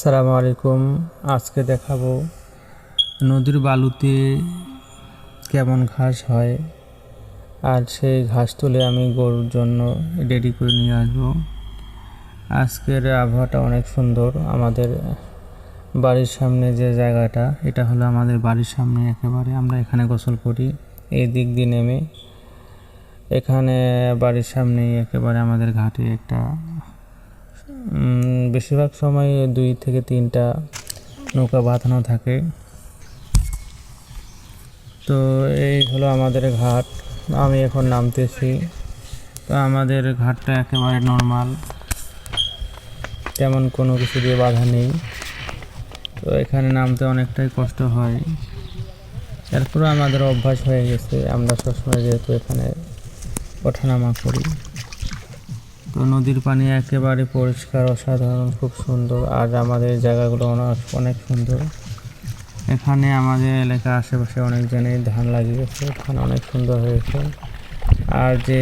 সালামু আলাইকুম। আজকে দেখাবো নদীর বালুতে কেমন ঘাস হয়। আর সেই ঘাস তুলে আমি গরুর জন্য রেডি করে নিয়ে আসব। আজকের আবহাওয়াটা অনেক সুন্দর। আমাদের বাড়ির সামনে যে জায়গাটা, এটা হলো আমাদের বাড়ির সামনে একেবারে। আমরা এখানে গোসল করি, এই দিক দিয়ে নেমে। এখানে বাড়ির সামনেই একেবারে আমাদের ঘাটে একটা বেশিরভাগ সময় দুই থেকে তিনটা নৌকা বাঁধানো থাকে। তো এই হলো আমাদের ঘাট। আমি এখন নামতেছি। তো আমাদের ঘাটটা একেবারে নর্মাল তেমন কোনো কিছু দিয়ে বাধা নেই। তো এখানে নামতে অনেকটাই কষ্ট হয়। এরপরে আমাদের অভ্যাস হয়ে গেছে। আমরা সবসময় যেহেতু এখানে ওঠানামা করি। তো নদীর পানি একেবারে পরিষ্কার, অসাধারণ, খুব সুন্দর। আর আমাদের জায়গাগুলো অনেক সুন্দর। এখানে আমাদের এলাকা আশেপাশে অনেক জনেই ধান লাগিয়েছে। ধান অনেক সুন্দর হয়েছে। আর যে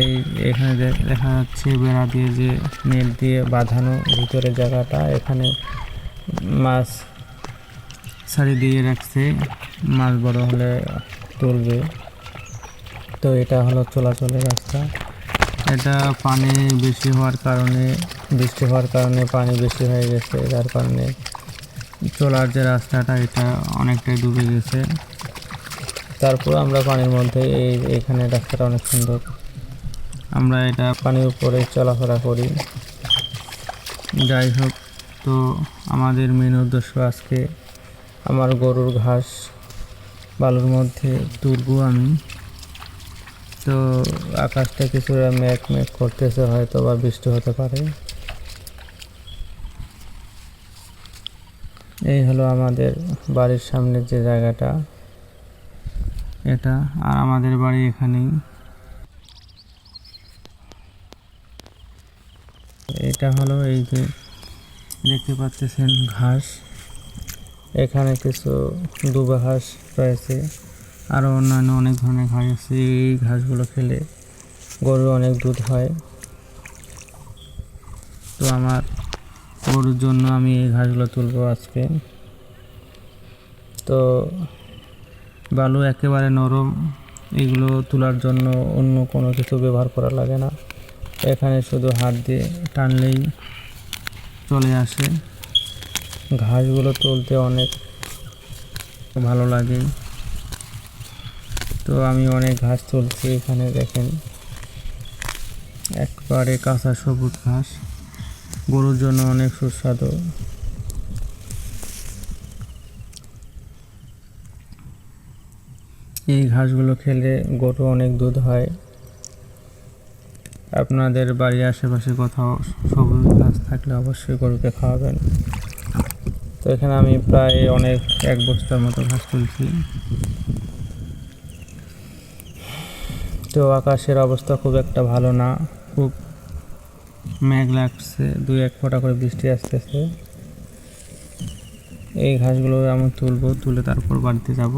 এখানে দেখা যাচ্ছে বেড়া দিয়ে যে নেট দিয়ে বাঁধানো ভিতরে জায়গাটা, এখানে মাছ ছাড়ি দিয়ে রাখছে। মাছ বড় হলে তুলবে। তো এটা হলো চলাচলের রাস্তা। এটা পানি বেশি হওয়ার কারণে, বৃষ্টি হওয়ার কারণে পানি বেশি হয়ে গেছে, যার কারণে চলার যে রাস্তাটা, এটা অনেকটাই ডুবে গেছে। তারপর আমরা পানির মধ্যে এই, এখানে রাস্তাটা অনেক সুন্দর। আমরা এটা পানির উপরে চলাফেরা করি। যাই হোক, তো আমাদের মেন উদ্দেশ্য আজকে, আমার গরুর ঘাস, বালুর মধ্যে তুলবো আমি। তো আকাশটা কিছুটা মেঘ মেঘ করতেছে হয়তো বা বৃষ্টি হতে পারে। এই হলো আমাদের বাড়ির সামনের যে জায়গাটা, এটা আর আমাদের বাড়ি এখানেই। এটা হলো এই যে দেখতে পাচ্ছেন ঘাস, এখানে কিছু দুবা ঘাস রয়েছে। আরও অন্যান্য অনেক ধরনের ঘাস আছে। এই ঘাসগুলো খেলে গরুর অনেক দুধ হয়। তো আমার গরুর জন্য আমি এই ঘাসগুলো তুলবো আজকে। তো বালু একেবারে নরম, এগুলো তোলার জন্য অন্য কোনো কিছু ব্যবহার করা লাগে না। এখানে শুধু হাত দিয়ে টানলেই চলে আসে। ঘাসগুলো তুলতে অনেক ভালো লাগে। তো আমি অনেক ঘাস তুলছি এখানে দেখেন। একবারে কাঁচা সবুজ ঘাস। গরুর জন্য অনেক সুস্বাদু। এই ঘাসগুলো খেলে গরু অনেক দুধ হয়। আপনাদের বাড়ির আশেপাশে কোথাও সবুজ ঘাস থাকলে অবশ্যই গরুকে খাওয়াবেন। তো এখানে আমি প্রায় অনেক, এক বস্তার মতো ঘাস তুলছি। তো আকাশের অবস্থা খুব একটা ভালো না। খুব মেঘ লাগছে, দুই এক ফোঁটা করে বৃষ্টি আসতেছে। এই ঘাসগুলো আমি তুলবো, তুলে তারপর বাড়িতে যাব।